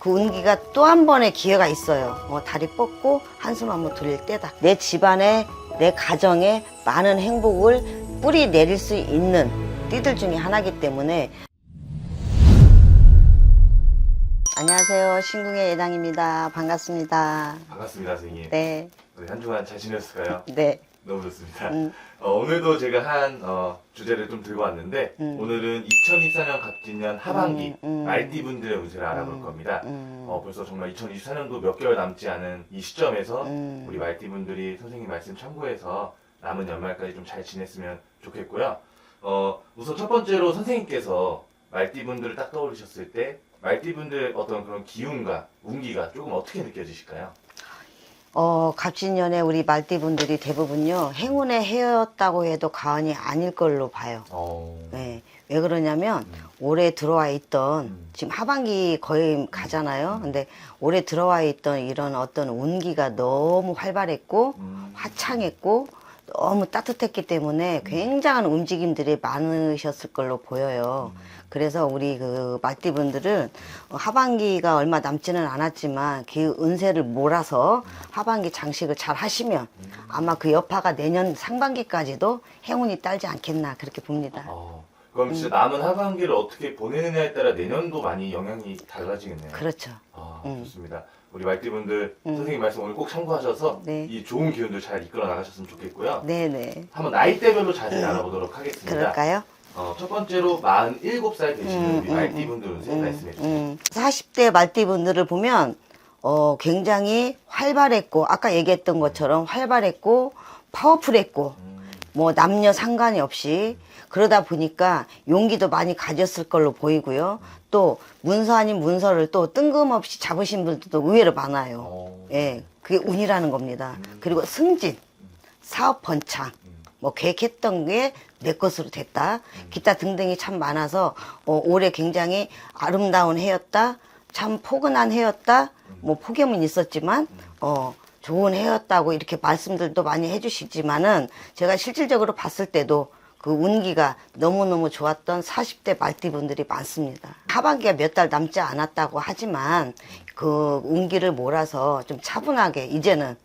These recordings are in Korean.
그 운기가 또 한 번의 기회가 있어요. 어, 다리 뻗고 한숨 한번 돌릴 때다. 내 집안에 내 가정에 많은 행복을 뿌리 내릴 수 있는 띠들 중에 하나이기 때문에 안녕하세요. 신궁의 예당입니다. 반갑습니다. 반갑습니다, 선생님. 네, 한 주간 잘 지냈을까요? 네. 너무 좋습니다. 음. 어, 오늘도 제가 한 어, 주제를 좀 들고 왔는데 음. 오늘은 2024년 갑진년 하반기 음, 음. 말띠분들의 운세를 알아볼 음, 겁니다. 음. 어, 벌써 정말 2024년도 몇 개월 남지 않은 이 시점에서 음. 우리 말띠분들이 선생님 말씀 참고해서 남은 연말까지 좀 잘 지냈으면 좋겠고요. 어, 우선 첫 번째로 선생님께서 말띠분들을 딱 떠올리셨을 때 말띠분들의 어떤 그런 기운과 운기가 조금 어떻게 느껴지실까요? 어, 갑진년에 우리 말띠분들이 대부분요, 행운의 해였다고 해도 과언이 아닐 걸로 봐요. 어... 네. 왜 그러냐면, 음. 올해 들어와 있던, 음. 지금 하반기 거의 가잖아요. 근데 올해 들어와 있던 이런 어떤 운기가 너무 활발했고, 음. 화창했고, 너무 따뜻했기 때문에 굉장한 움직임들이 많으셨을 걸로 보여요. 그래서 우리 그 말띠분들은 하반기가 얼마 남지는 않았지만 그 은세를 몰아서 하반기 장식을 잘 하시면 아마 그 여파가 내년 상반기까지도 행운이 딸지 않겠나 그렇게 봅니다. 어, 그럼 음. 진짜 남은 하반기를 어떻게 보내느냐에 따라 내년도 많이 영향이 달라지겠네요. 그렇죠. 아, 음. 좋습니다. 우리 말띠분들 음. 선생님 말씀 오늘 꼭 참고하셔서 네. 이 좋은 기운들 잘 이끌어 나가셨으면 좋겠고요. 네네. 한번 나이대별로 자세히 알아보도록 하겠습니다. 그럴까요? 어, 첫 번째로 47살 되시는 음, 우리 음, 말띠분들 운세 말씀해 주세요. 음, 40대 말띠분들을 보면 어, 굉장히 활발했고 아까 얘기했던 것처럼 활발했고 파워풀했고 음, 뭐 남녀 상관이 없이 그러다 보니까 용기도 많이 가졌을 걸로 보이고요. 또 문서 아닌 문서를 또 뜬금없이 잡으신 분들도 의외로 많아요. 어, 예, 그게 운이라는 겁니다. 그리고 승진, 사업 번창, 뭐 계획했던 게 내 것으로 됐다. 기타 등등이 참 많아서 어, 올해 굉장히 아름다운 해였다. 참 포근한 해였다. 뭐 폭염은 있었지만 어, 좋은 해였다고 이렇게 말씀들도 많이 해주시지만은 제가 실질적으로 봤을 때도 그 운기가 너무너무 좋았던 40대 말띠분들이 많습니다. 하반기가 몇 달 남지 않았다고 하지만 그 운기를 몰아서 좀 차분하게 이제는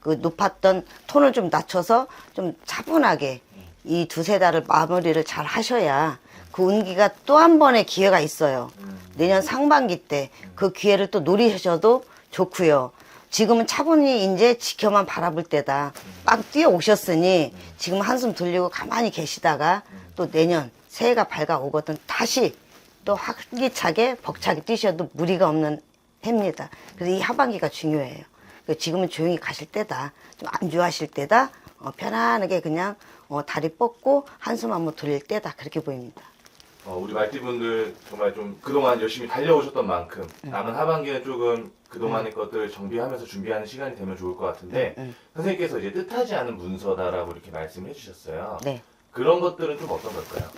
그 높았던 톤을 좀 낮춰서 좀 차분하게 이 두세 달을 마무리를 잘 하셔야 그 운기가 또 한 번의 기회가 있어요. 내년 상반기 때 그 기회를 또 노리셔도 좋고요. 지금은 차분히 이제 지켜만 바라볼 때다. 막 뛰어 오셨으니 지금 한숨 돌리고 가만히 계시다가 또 내년 새해가 밝아오거든 다시 또 활기차게 벅차게 뛰셔도 무리가 없는 해입니다. 그래서 이 하반기가 중요해요. 그 지금은 조용히 가실 때다. 좀 안주하실 때다. 어, 편안하게 그냥 어, 다리 뻗고 한숨 한번 돌릴 때다. 그렇게 보입니다. 어, 우리 말띠분들 정말 좀 그동안 열심히 달려오셨던 만큼 음. 남은 하반기는 조금 그동안의 것들을 정비하면서 준비하는 시간이 되면 좋을 것 같은데 음. 선생님께서 이제 뜻하지 않은 문서다라고 이렇게 말씀해 주셨어요. 네. 그런 것들은 좀 어떤 걸까요?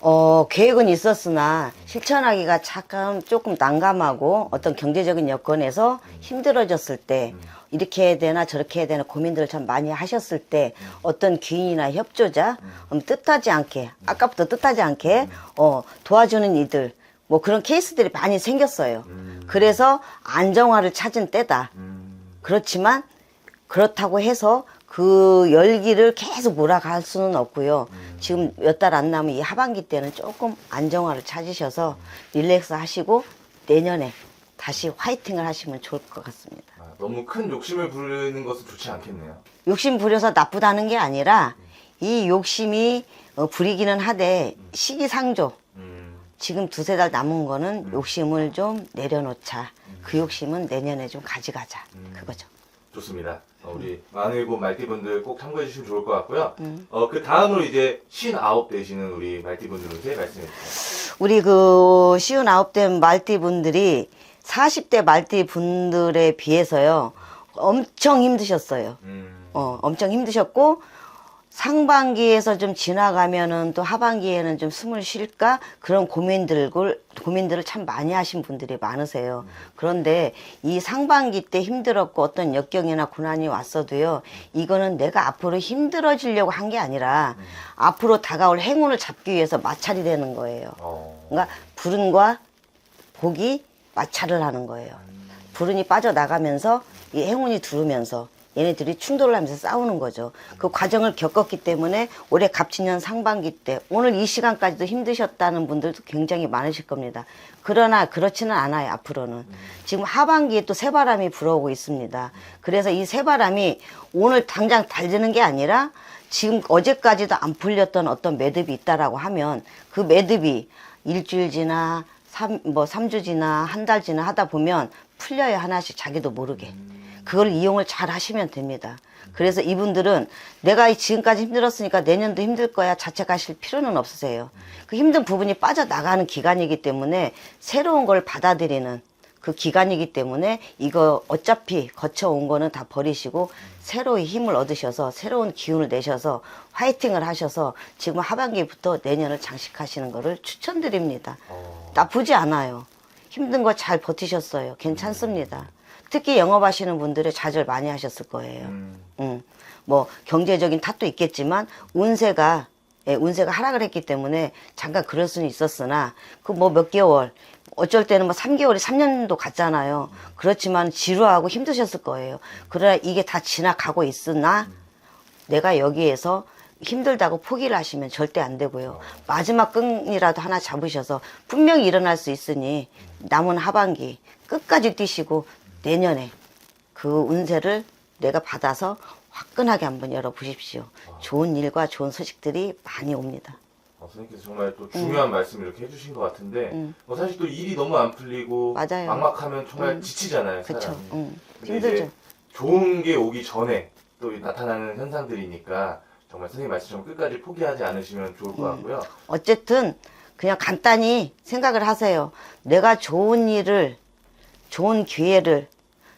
어, 계획은 있었으나 실천하기가 잠깐 조금 난감하고 어떤 경제적인 여건에서 힘들어졌을 때 이렇게 해야 되나 저렇게 해야 되나 고민들을 참 많이 하셨을 때 어떤 귀인이나 협조자 음, 뜻하지 않게 아까부터 뜻하지 않게 어, 도와주는 이들 뭐 그런 케이스들이 많이 생겼어요. 그래서 안정화를 찾은 때다. 그렇지만 그렇다고 해서 그 열기를 계속 몰아갈 수는 없고요. 지금 몇 달 안 남은 이 하반기 때는 조금 안정화를 찾으셔서 릴렉스 하시고 내년에 다시 화이팅을 하시면 좋을 것 같습니다. 아, 너무 큰 욕심을 부르는 것은 좋지 않겠네요. 욕심 부려서 나쁘다는 게 아니라 이 욕심이 어, 부리기는 하되 시기상조 음, 지금 두세 달 남은 거는 욕심을 좀 내려놓자. 그 욕심은 내년에 좀 가져가자. 그거죠. 좋습니다. 어, 우리 많은 말띠분들 꼭 참고해 주시면 좋을 것 같고요. 음. 어, 그 다음으로 이제 59 되시는 우리 말띠분들한테 말씀해 주세요. 우리 그 쉬운 아홉 대 말띠 분들이 40대 말띠 분들에 비해서요 엄청 힘드셨어요. 음, 어, 엄청 힘드셨고 상반기에서 좀 지나가면은 또 하반기에는 좀 숨을 쉴까 그런 고민들을 고민들을 참 많이 하신 분들이 많으세요. 그런데 이 상반기 때 힘들었고 어떤 역경이나 고난이 왔어도요. 이거는 내가 앞으로 힘들어지려고 한 게 아니라 앞으로 다가올 행운을 잡기 위해서 마찰이 되는 거예요. 어, 그러니까 불운과 복이 마찰을 하는 거예요. 불운이 빠져나가면서 이 행운이 들어오면서 얘네들이 충돌을 하면서 싸우는 거죠. 그 과정을 겪었기 때문에 올해 갑진년 상반기 때 오늘 이 시간까지도 힘드셨다는 분들도 굉장히 많으실 겁니다. 그러나 그렇지는 않아요, 앞으로는. 지금 하반기에 또 새바람이 불어오고 있습니다. 그래서 이 새바람이 오늘 당장 달리는 게 아니라 지금 어제까지도 안 풀렸던 어떤 매듭이 있다라고 하면 그 매듭이 일주일 지나 삼, 뭐 3주 지나 한 달 지나 하다 보면 풀려요 하나씩 자기도 모르게. 그걸 이용을 잘 하시면 됩니다. 그래서 이분들은 내가 지금까지 힘들었으니까 내년도 힘들 거야 자책하실 필요는 없으세요. 그 힘든 부분이 빠져나가는 기간이기 때문에 새로운 걸 받아들이는 그 기간이기 때문에 이거 어차피 거쳐온 거는 다 버리시고 새로운 힘을 얻으셔서 새로운 기운을 내셔서 화이팅을 하셔서 지금 하반기부터 내년을 장식하시는 거를 추천드립니다. 어, 나쁘지 않아요. 힘든 거 잘 버티셨어요. 괜찮습니다. 특히 영업하시는 분들이 좌절 많이 하셨을 거예요. 음, 음, 뭐 경제적인 탓도 있겠지만 운세가 예, 운세가 하락을 했기 때문에 잠깐 그럴 수는 있었으나 그 뭐 몇 개월 어쩔 때는 뭐 3개월이 3년도 갔잖아요. 그렇지만 지루하고 힘드셨을 거예요. 그러나 이게 다 지나가고 있으나 내가 여기에서 힘들다고 포기를 하시면 절대 안 되고요. 마지막 끈이라도 하나 잡으셔서 분명히 일어날 수 있으니 남은 하반기 끝까지 뛰시고 내년에 그 운세를 내가 받아서 화끈하게 한번 열어보십시오. 좋은 일과 좋은 소식들이 많이 옵니다. 어, 선생님께서 정말 또 중요한 말씀을 이렇게 해주신 것 같은데 음. 어, 사실 또 일이 너무 안 풀리고 맞아요. 막막하면 정말 음. 지치잖아요 그쵸? 사람이 응. 근데 힘들죠. 이제 좋은 게 오기 전에 또 나타나는 현상들이니까 정말 선생님 말씀처럼 끝까지 포기하지 않으시면 좋을 음. 것 같고요 어쨌든 그냥 간단히 생각을 하세요. 내가 좋은 일을, 좋은 기회를,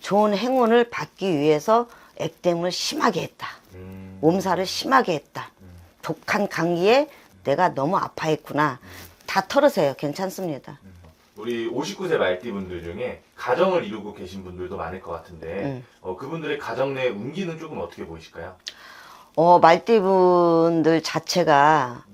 좋은 행운을 받기 위해서 액땜을 심하게 했다. 음, 몸살을 심하게 했다. 독한 감기에 내가 너무 아파했구나. 다 털으세요. 괜찮습니다. 우리 59세 말띠분들 중에 가정을 이루고 계신 분들도 많을 것 같은데 음. 어, 그분들의 가정 내 운기는 조금 어떻게 보이실까요? 어, 말띠분들 자체가,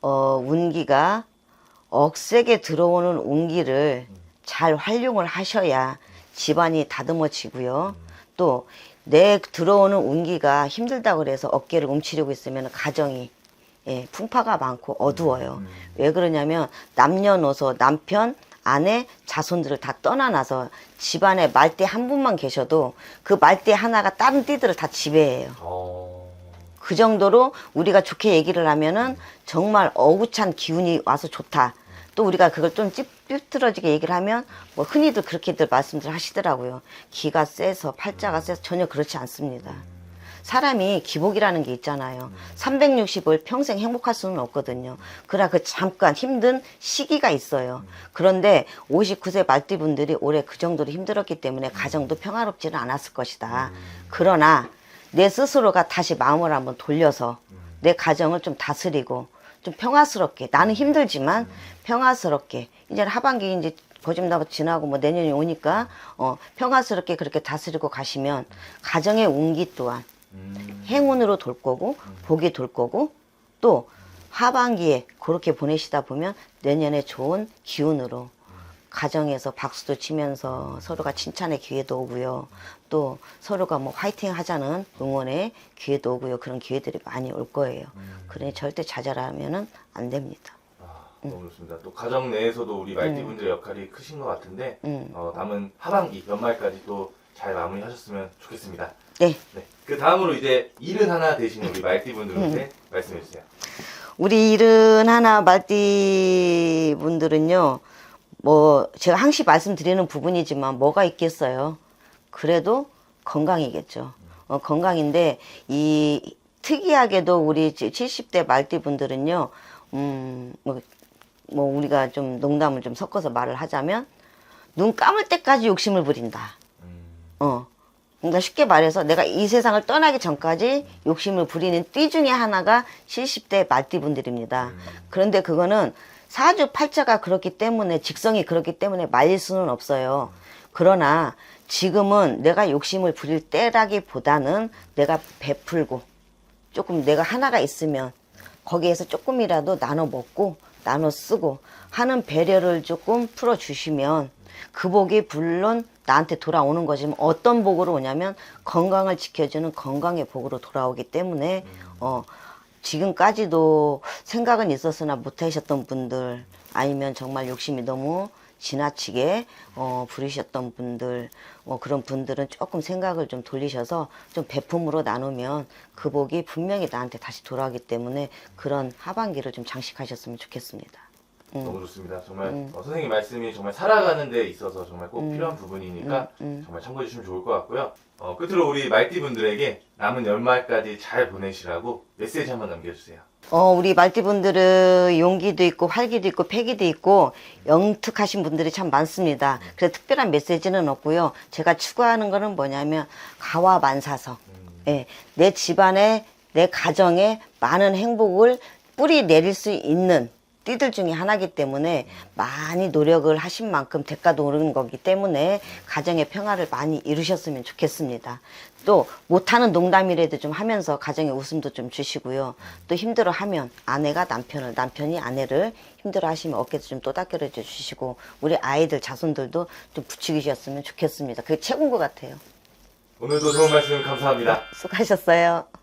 어, 운기가 억세게 들어오는 운기를 잘 활용을 하셔야 집안이 다듬어지고요. 또, 내 들어오는 운기가 힘들다고 그래서 어깨를 움츠리고 있으면 가정이 예, 풍파가 많고 어두워요. 왜 그러냐면 남녀노소 남편, 아내, 자손들을 다 떠나놔서 집안에 말띠 한 분만 계셔도 그 말띠 하나가 다른 띠들을 다 지배해요. 어... 그 정도로 우리가 좋게 얘기를 하면은 정말 어구찬 기운이 와서 좋다. 또 우리가 그걸 좀 삐뚤어지게 얘기를 하면 뭐 흔히들 그렇게들 말씀들 하시더라고요. 기가 세서 팔자가 세서 전혀 그렇지 않습니다. 사람이 기복이라는 게 있잖아요. 360을 평생 행복할 수는 없거든요. 그러나 그 잠깐 힘든 시기가 있어요. 그런데 59세 말띠 분들이 올해 그 정도로 힘들었기 때문에 가정도 평화롭지는 않았을 것이다. 그러나 내 스스로가 다시 마음을 한번 돌려서 내 가정을 좀 다스리고 좀 평화스럽게 나는 힘들지만 평화스럽게 이제 하반기 이제 거짓말 지나고 뭐 내년이 오니까 어 평화스럽게 그렇게 다스리고 가시면 가정의 운기 또한 음... 행운으로 돌 거고 복이 돌 거고 또 하반기에 그렇게 보내시다 보면 내년에 좋은 기운으로 가정에서 박수도 치면서 서로가 칭찬의 기회도 오고요. 또 서로가 뭐 화이팅 하자는 응원의 기회도 오고요. 그런 기회들이 많이 올 거예요. 그러니 절대 좌절하면은 안 됩니다. 아, 너무 좋습니다. 또 가정 내에서도 우리 말띠분들의 역할이 크신 것 같은데 음. 어, 남은 하반기 연말까지 또 잘 마무리하셨으면 좋겠습니다. 네. 네. 그 다음으로 이제 일은 하나 되신 우리 말띠분들한테 말씀해 주세요. 우리 일은 하나 말띠 분들은요, 뭐, 제가 항시 말씀드리는 부분이지만 뭐가 있겠어요. 그래도 건강이겠죠. 어, 건강인데, 이, 특이하게도 우리 70대 말띠 분들은요, 음, 뭐, 뭐, 우리가 좀 농담을 좀 섞어서 말을 하자면, 눈 감을 때까지 욕심을 부린다. 음, 어. 그러니까 쉽게 말해서 내가 이 세상을 떠나기 전까지 욕심을 부리는 띠 중에 하나가 70대 말띠분들입니다. 그런데 그거는 사주 팔자가 그렇기 때문에 직성이 그렇기 때문에 말릴 수는 없어요. 그러나 지금은 내가 욕심을 부릴 때라기보다는 내가 베풀고 조금 내가 하나가 있으면 거기에서 조금이라도 나눠 먹고 나눠 쓰고 하는 배려를 조금 풀어 주시면 그 복이 물론 나한테 돌아오는 거지만 어떤 복으로 오냐면 건강을 지켜주는 건강의 복으로 돌아오기 때문에 어 지금까지도 생각은 있었으나 못하셨던 분들 아니면 정말 욕심이 너무 지나치게 어, 부리셨던 분들 어, 그런 분들은 조금 생각을 좀 돌리셔서 좀 배품으로 나누면 그 복이 분명히 나한테 다시 돌아오기 때문에 그런 하반기를 좀 장식하셨으면 좋겠습니다. 음. 너무 좋습니다. 정말 어, 선생님 말씀이 정말 살아가는 데 있어서 정말 꼭 음. 필요한 부분이니까 음, 음. 정말 참고해 주시면 좋을 것 같고요. 어, 끝으로 우리 말띠 분들에게 남은 연말까지 잘 보내시라고 메시지 한번 남겨주세요. 어, 우리 말띠분들은 용기도 있고 활기도 있고 패기도 있고 영특하신 분들이 참 많습니다. 그래서 특별한 메시지는 없고요. 제가 추구하는 거는 뭐냐면 가와 만사성. 예, 내 집안에 내 가정에 많은 행복을 뿌리 내릴 수 있는 띠들 중에 하나이기 때문에 많이 노력을 하신 만큼 대가도 오르는 거기 때문에 가정의 평화를 많이 이루셨으면 좋겠습니다. 또 못하는 농담이라도 좀 하면서 가정에 웃음도 좀 주시고요. 또 힘들어하면 아내가 남편을 남편이 아내를 힘들어하시면 어깨도 좀 또닥여줘 주시고 우리 아이들 자손들도 좀 부추기셨으면 좋겠습니다. 그게 최고인 것 같아요. 오늘도 좋은 말씀 감사합니다. 수고하셨어요.